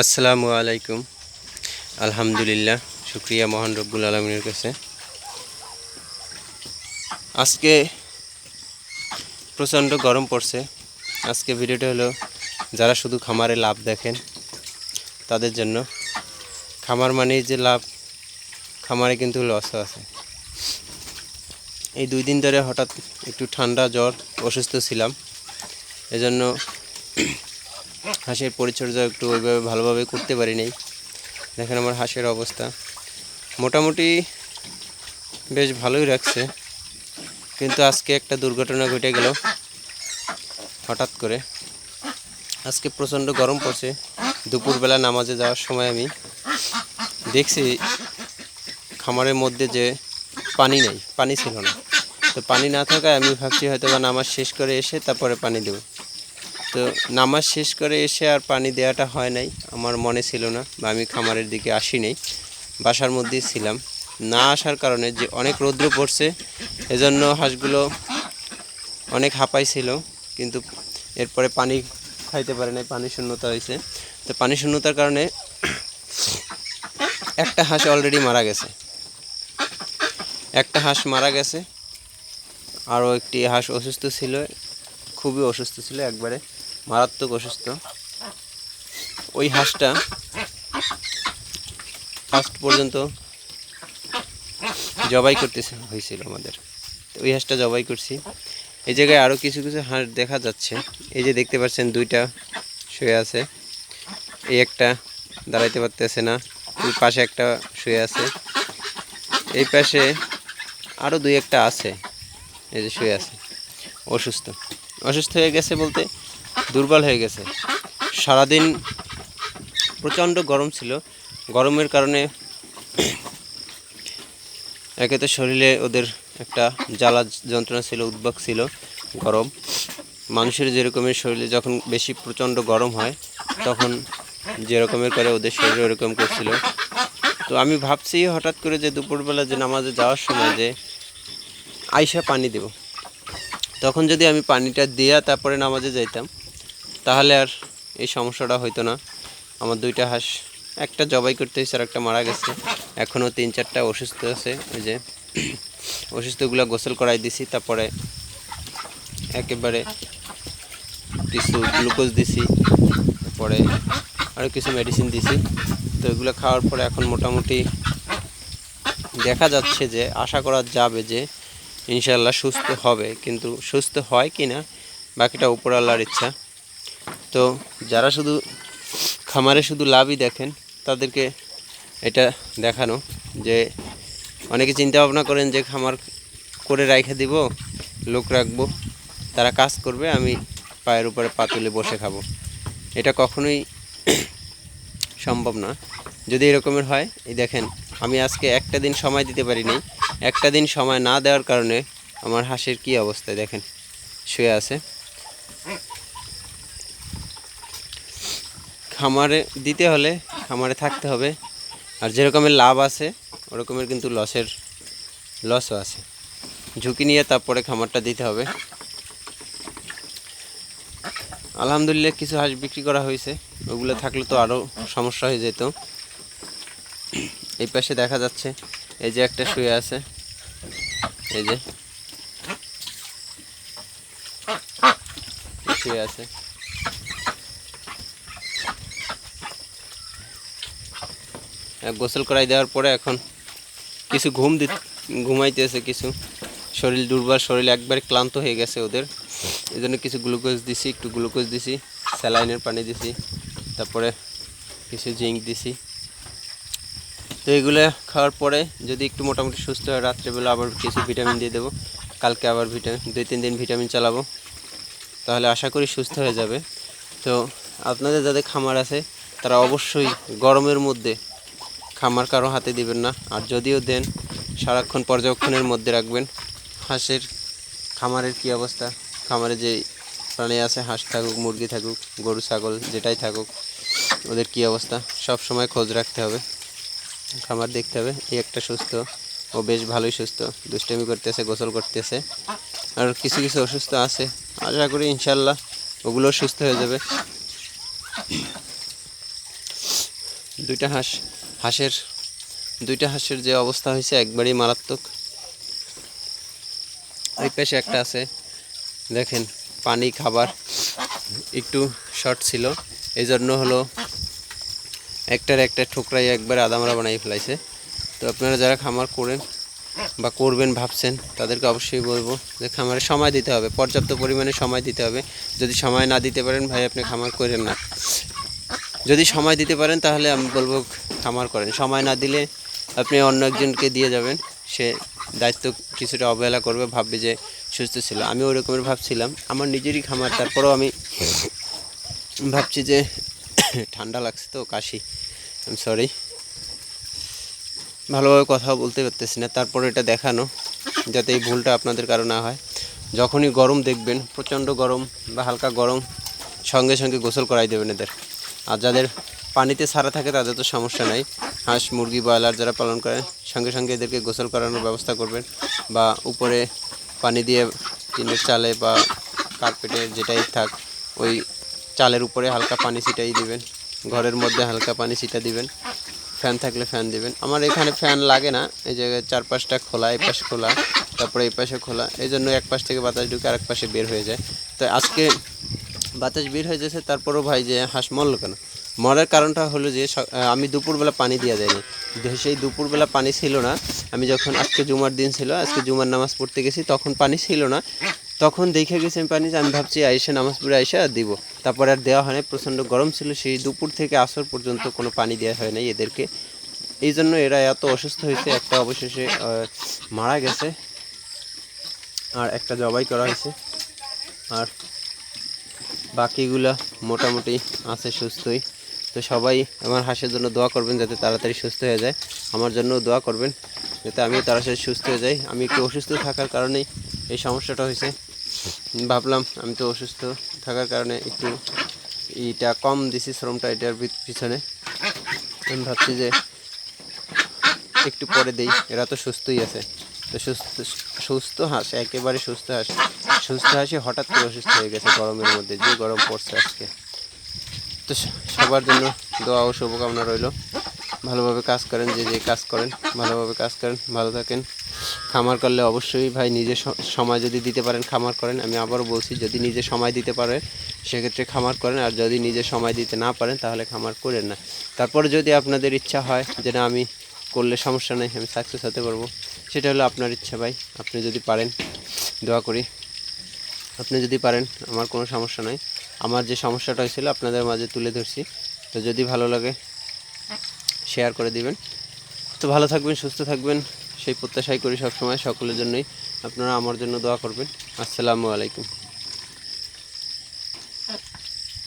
আসসালামু আলাইকুম। আলহামদুলিল্লাহ, শুক্রিয়া মহান রব্বুল আলমিনের কাছে। আজকে প্রচণ্ড গরম পড়ছে। আজকে ভিডিওটা হলো যারা শুধু খামারে লাভ দেখেন, তাদের জন্য। খামার মানেই যে লাভ, খামারে কিন্তু লসও আছে। এই দুই দিন ধরে হঠাৎ একটু ঠান্ডা, জ্বর, অসুস্থ ছিলাম। এজন্য হাঁসের পরিচর্যা একটু ওইভাবে ভালোভাবে করতে পারি নাই দেখেন আমার হাঁসের অবস্থা। মোটামুটি বেশ ভালোই রাখছে। কিন্তু আজকে একটা দুর্ঘটনা ঘটে গেল হঠাৎ করে। আজকে প্রচণ্ড গরম পড়ছে। দুপুরবেলা নামাজে যাওয়ার সময় আমি দেখছি খামারের মধ্যে যে পানি নেই, পানি ছিল না। তো পানি না থাকায় আমি ভাবছি হয়তো বা নামাজ শেষ করে এসে তারপরে পানি দেবো। তো নামাজ শেষ করে এসে আর পানি দেওয়াটা হয় নাই, আমার মনে ছিল না বা আমি খামারের দিকে আসি নাই বাসার মধ্যেই ছিলাম। না আসার কারণে যে অনেক রৌদ্র পড়ছে, এজন্য হাঁসগুলো অনেক হাঁপাই ছিল, কিন্তু এরপরে পানি খাইতে পারে নাই, পানি শূন্যতা হয়েছে। তো পানি শূন্যতার কারণে একটা হাঁস অলরেডি মারা গেছে। একটা হাঁস মারা গেছে, আরও একটি হাঁস অসুস্থ ছিল, খুবই অসুস্থ ছিল একবারে। মারাত্মক অসুস্থ। ওই হাঁসটা ফার্স্ট পর্যন্ত জবাই করতেছে, হয়েছিল আমাদের। ওই হাঁসটা জবাই করছি। এই জায়গায় আরও কিছু কিছু হাঁস দেখা যাচ্ছে। এই যে দেখতে পাচ্ছেন, দুইটা শুয়ে আছে। এই একটা দাঁড়াইতে পারতেছে না। ওই পাশে একটা শুয়ে আছে। এই পাশে আরও দুই একটা আছে। এই যে শুয়ে আছে। অসুস্থ। অসুস্থ হয়ে গেছে বলতে দুর্বল হয়ে গেছে। সারাদিন প্রচণ্ড গরম ছিল। গরমের কারণে একে তো শরীরে ওদের একটা জ্বালা যন্ত্রণা ছিল, উদ্বেগ ছিল, গরম। মানুষের যেরকমের শরীরে যখন বেশি প্রচণ্ড গরম হয়, তখন যেরকমের করে ওদের শরীরে ওরকম করছিল। তো আমি ভাবছি হঠাৎ করে যে দুপুরবেলা যে নামাজে যাওয়ার সময় যে আইসা পানি দেব। তখন যদি আমি পানিটা দিয়া তারপরে নামাজে যাইতাম তাহলে আর এই সমস্যাটা হইতো না। আমার দুইটা হাঁস, একটা জবাই করতে হয়েছে আর একটা মারা গেছে। এখনও তিন চারটা অসুস্থ আছে ওই যে অসুস্থগুলো গোসল করাই দিছি, তারপরে একেবারে কিছু গ্লুকোজ দিছি, তারপরে আরও কিছু মেডিসিন দিছি। তো এগুলো খাওয়ার পরে এখন মোটামুটি দেখা যাচ্ছে যে, আশা করা যাবে যে ইনশাল্লাহ সুস্থ হবে, কিন্তু সুস্থ হয় কি না বাকিটা উপর আল্লাহর ইচ্ছা। তো যারা শুধু খামারে শুধু লাভই দেখেন, তাদেরকে এটা দেখানো যে অনেকে চিন্তা ভাবনা করেন যে খামার করে রাইখে দিব, লোক রাখব, তারা কাজ করবে, আমি পায়ের উপরে পা তুলে বসে খাব। এটা কখনোই সম্ভব না। যদি এরকমের হয়, এই দেখেন, আমি আজকে একটা দিন সময় দিতে পারিনি একটা দিন সময় না দেওয়ার কারণে আমার হাঁসের কি অবস্থায় দেখেন, শুয়ে আছে। খামারে দিতে হলে খামারে থাকতে হবে। আর যেরকমের লাভ আছে, ওরকমের কিন্তু লসের লসও আছে। ঝুঁকি নিয়ে তারপরে খামারটা দিতে হবে। আলহামদুলিল্লাহ কিছু হাঁস বিক্রি করা হয়েছে। ওগুলো থাকলে তো আরও সমস্যা হয়ে যেত। এই পাশে দেখা যাচ্ছে, এই যে একটা শুয়ে আছে। এই যে। শুয়ে আছে। গোসল করাই দেওয়ার পরে এখন কিছু ঘুম দি ঘুমাইতেছে কিছু। শরীর দুর্বল, শরীর একবারে ক্লান্ত হয়ে গেছে ওদের। এই জন্য কিছু গ্লুকোজ দিছি, একটু গ্লুকোজ দিছি, স্যালাইনের পানি দিছি, তারপরে কিছু জিঙ্ক দিছি। তো এগুলো খাওয়ার পরে যদি একটু মোটামুটি সুস্থ হয়, রাত্রেবেলা আবার কিছু ভিটামিন দিয়ে দেবো। কালকে আবার ভিটামিন, দুই, তিন দিন ভিটামিন চালাবো। তাহলে আশা করি সুস্থ হয়ে যাবে। তো আপনাদের যাদের খামার আছে, তারা অবশ্যই গরমের মধ্যে খামার কারও হাতে দিবেন না। আর যদিও দেন, সারাক্ষণ পর্যবেক্ষণের মধ্যে রাখবেন। হাঁসের খামারের কি অবস্থা? খামারে যে প্রাণী আছে, হাঁস থাকুক, মুরগি থাকুক, গরু, ছাগল, যেটাই থাকুক, ওদের কি অবস্থা? সব সময় খোঁজ রাখতে হবে। খামার দেখতে হবে, এই একটা সুস্থ, ও বেশ ভালোই সুস্থ। দুষ্টামি করতেছে, গোসল করতেছে। আর কিছু কিছু অসুস্থ আছে। আশা করি ইনশাল্লাহ ওগুলো সুস্থ হয়ে যাবে। দুইটা হাঁস হাঁসের, দুইটা হাঁসের যে অবস্থা হয়েছে একবারই মারাত্মক। ওই পাশে একটা আছে, দেখেন, পানি, খাবার একটু শর্ট ছিল। এই জন্য হলো একটার একটা ঠোকরাই একবার আদামরা বানাই ফেলাইছে। তো আপনারা যারা খামার করেন বা করবেন ভাবছেন, তাদেরকে অবশ্যই বলব যে খামারে সময় দিতে হবে, পর্যাপ্ত পরিমাণে সময় দিতে হবে। যদি সময় না দিতে পারেন, ভাই, আপনি খামার করেন না। যদি সময় দিতে পারেন, তাহলে আমি বলব খামার করেন। সময় না দিলে আপনি অন্য একজনকে দিয়ে যাবেন। সে দায়িত্ব কিছুটা অবহেলা করবে, ভাববে যে সুস্থ ছিল। আমি ওই রকমের ভাবছিলাম। আমার নিজেরই খামার, তারপরেও আমি ভাবছি যে ঠান্ডা লাগছে তো, কাশি। আমি সরি ভালোভাবে কথা বলতে পারতেছি না। তারপরে এটা দেখানো, যাতে এই ভুলটা আপনাদের কারও না হয়। যখনই গরম দেখবেন, প্রচণ্ড গরম বা হালকা গরম, সঙ্গে সঙ্গে গোসল করাই দেবেন এদের। আর যাদের পানিতে ছাড়া থাকে তাদের তো সমস্যা নাই। হাঁস, মুরগি, ব্রয়লার যারা পালন করে, সঙ্গে সঙ্গে এদেরকে গোসল করানোর ব্যবস্থা করবেন বা উপরে পানি দিয়ে টিনের চালে বা কার্পেটে যেটাই থাক, ওই চালের উপরে হালকা পানি ছিটাই দিবেন। ঘরের মধ্যে হালকা পানি ছিটা দিবেন। ফ্যান থাকলে ফ্যান দিবেন। আমার এখানে ফ্যান লাগে না, এই জায়গায় চার পাঁচটা খোলা, এই পাশে খোলা, তারপরে এই পাশে খোলা। এই জন্য এক পাশ থেকে বাতাস ঢুকে আরেক পাশে বের হয়ে যায়। তো আজকে বাতাস বের হয়ে যাচ্ছে, তারপরও ভাই যে হাঁস মরলো কেন? মরার কারণটা হলো যে আমি দুপুরবেলা পানি দেওয়া যায়নি। সেই দুপুরবেলা পানি ছিল না। আমি যখন আজকে জুমার দিন ছিল, আজকে জুমার নামাজ পড়তে গেছি, তখন পানি ছিল না। তখন দেখে গেছি আমি পানি আমি ভাবছি আইসা নামাজ পড়ে আইসা আর দিব। তারপরে আর দেওয়া হয় না প্রচণ্ড গরম ছিল। সেই দুপুর থেকে আসর পর্যন্ত কোনো পানি দেওয়া হয় নাই এদেরকে। এই জন্য এরা এত অসুস্থ হয়েছে, একটা অবশেষে মারা গেছে। আর একটা জবাই করা হয়েছে। আর বাকিগুলা মোটামুটি আছে সুস্থই। তো সবাই আমার হাঁসের জন্য দোয়া করবেন যাতে তাড়াতাড়ি সুস্থ হয়ে যায়। আমার জন্যও দোয়া করবেন যাতে আমিও তাড়াতাড়ি সুস্থ হয়ে যাই। আমি একটু অসুস্থ থাকার কারণেই এই সমস্যাটা হয়েছে। ভাবলাম আমি তো অসুস্থ থাকার কারণে একটু এটা কম দিছি শ্রমটা এটার পিছনে। আমি ভাবছি যে একটু পরে দেই। এরা তো সুস্থই আছে। তো সুস্থ সুস্থ হাঁস, একেবারে সুস্থ হাঁস। সুস্থ আছি, হঠাৎ করে অসুস্থ হয়ে গেছে গরমের মধ্যে, যে গরম পড়ছে আজকে। তো সবার জন্য দোয়া ও শুভকামনা রইল। ভালোভাবে কাজ করেন, যে যে কাজ করেন, ভালোভাবে কাজ করেন, ভালো থাকেন। খামার করলে অবশ্যই ভাই নিজে সময় যদি দিতে পারেন, খামার করেন। আমি আবারও বলছি, যদি নিজে সময় দিতে পারেন, সেক্ষেত্রে খামার করেন। আর যদি নিজে সময় দিতে না পারেন, তাহলে খামার করেন না। তারপরে যদি আপনাদের ইচ্ছা হয় যে না, আমি করলে সমস্যা নেই, আমি সাকসেস হতে পারব, সেটা হলো আপনার ইচ্ছা ভাই। আপনি যদি পারেন, দোয়া করি। আপনি যদি পারেন, আমার কোনো সমস্যা নাই। আমার যে সমস্যাটা হয়েছিল, আপনাদের মাঝে তুলে ধরছি। তো যদি ভালো লাগে শেয়ার করে দিবেন। তো ভালো থাকবেন, সুস্থ থাকবেন। সেই প্রত্যাশাই করি সবসময়। সকলের জন্যই। আপনারা আমার জন্য দোয়া করবেন। আসসালামু আলাইকুম।